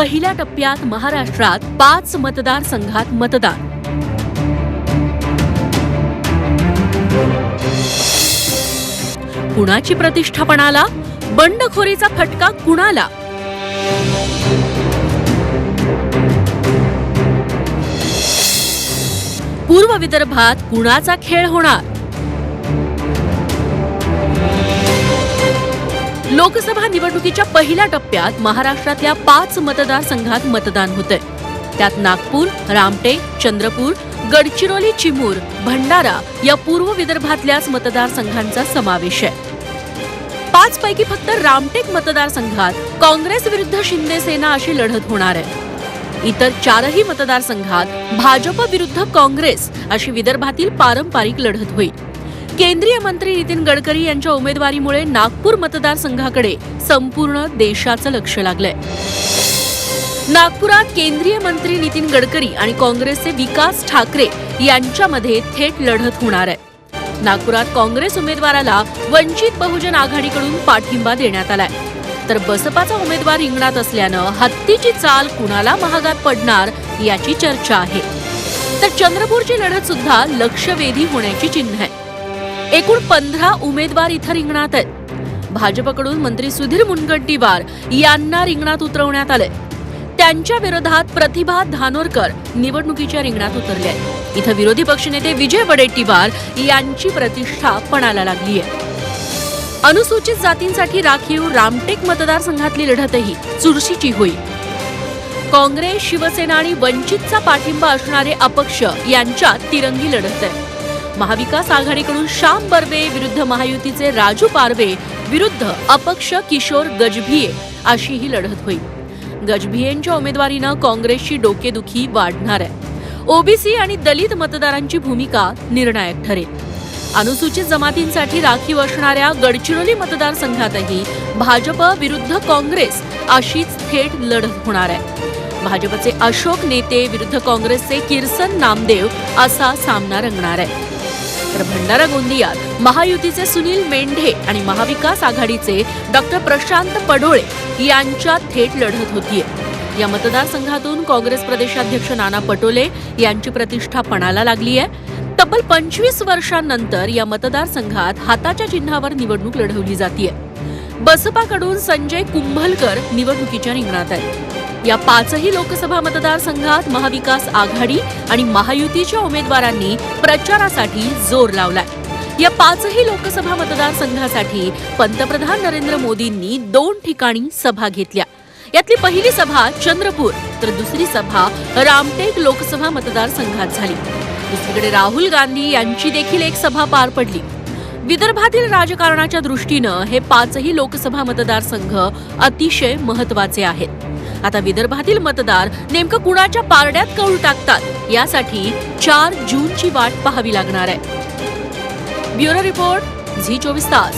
पहिल्या टप्प्यात महाराष्ट्रात पाच मतदारसंघात मतदान. कुणाची प्रतिष्ठापणाला? बंडखोरीचा फटका कुणाला? पूर्व विदर्भात कुणाचा खेळ होणार? लोकसभा निवडणुकीच्या पहिल्या टप्प्यात महाराष्ट्रातल्या पाच मतदारसंघात मतदान होतंय. त्यात नागपूर रामटेक चंद्रपूर गडचिरोली चिमूर भंडारा या पूर्व विदर्भातल्याच मतदारसंघांचा समावेश आहे. पाच पैकी फक्त रामटेक मतदारसंघात काँग्रेस विरुद्ध शिंदे सेना अशी लढत होणार आहे. इतर चारही मतदारसंघात भाजप विरुद्ध काँग्रेस अशी विदर्भातील पारंपरिक लढत होईल. केंद्रीय मंत्री नितीन गडकरी यांच्या उमेदवारीमुळे नागपूर मतदारसंघाकडे संपूर्ण देशाचं लक्ष लागलंय. नागपुरात केंद्रीय मंत्री नितीन गडकरी आणि काँग्रेसचे विकास ठाकरे यांच्यामध्ये थेट लढत होणार आहे. नागपुरात काँग्रेस उमेदवाराला वंचित बहुजन आघाडीकडून पाठिंबा देण्यात आलाय. तर बसपाचा उमेदवार रिंगणात असल्यानं हत्तीची चाल कुणाला महागात पडणार याची चर्चा आहे. तर चंद्रपूरची लढत सुद्धा लक्षवेधी होण्याची चिन्ह आहे. एकूण पंधरा उमेदवार इथं रिंगणात आहेत. भाजपकडून मंत्री सुधीर मुनगंटीवार यांना रिंगणात उतरवण्यात आलंय. त्यांच्या विरोधात प्रतिभा धानोरकर निवडणुकीच्या रिंगणात उतरले इथं विरोधी पक्षनेते विजय वडेट्टीवार यांची प्रतिष्ठा पणाला लागली आहे. अनुसूचित जातींसाठी राखीव रामटेक मतदारसंघातली लढतही चुरशीची होईल काँग्रेस शिवसेना आणि वंचितचा पाठिंबा असणारे अपक्ष यांच्यात तिरंगी लढत आहे. महाविकास आघाडीकडून श्याम बर्वे विरुद्ध महायुतीचे राजू पारवे विरुद्ध अपक्ष किशोर गजभिये अशी ही लढत होईल. गजभियेंच्या उमेदवारीनं काँग्रेसची डोकेदुखी वाढणार आहे. ओबीसी आणि दलित मतदारांची भूमिका निर्णायक ठरेल. अनुसूचित जमातींसाठी राखीव असणाऱ्या गडचिरोली मतदारसंघातही भाजप विरुद्ध काँग्रेस अशीच थेट लढत होणार आहे. भाजपचे अशोक नेते विरुद्ध काँग्रेसचे किर्सन नामदेव असा सामना रंगणार आहे. तर भंडारा गोंदियात महायुतीचे सुनील मेंढे आणि महाविकास आघाडीचे डॉक्टर प्रशांत पडोळे यांच्यात थेट लढत होतीये. या मतदारसंघातून काँग्रेस प्रदेशाध्यक्ष नाना पटोले यांची प्रतिष्ठा पणाला लागली आहे तब्बल पंचवीस वर्षांनंतर या मतदारसंघात हाताच्या चिन्हावर निवडणूक लढवली जातीय. बसपाकडून संजय कुंभलकर निवडणुकीच्या रिंगणात आहेत. या पाचही लोकसभा मतदारसंघात महाविकास आघाडी आणि महायुतीच्या उमेदवारांनी प्रचारासाठी जोर लावलाय. या पाचही लोकसभा मतदारसंघासाठी पंतप्रधान नरेंद्र मोदींनी दोन ठिकाणी सभा घेतल्या. यातली पहिली सभा चंद्रपूर तर दुसरी सभा रामटेक लोकसभा मतदारसंघात झाली. दुसरीकडे राहुल गांधी यांची देखील एक सभा पार पडली. विदर्भातील राजकारणाच्या दृष्टीनं हे पाचही लोकसभा मतदारसंघ अतिशय महत्त्वाचे आहेत. आता विदर्भातील मतदार नेमकं कुणाच्या पारड्यात कौल टाकतात? यासाठी चार जूनची वाट पाहावी लागणार आहे. ब्युरो रिपोर्ट झी चोवीस तास.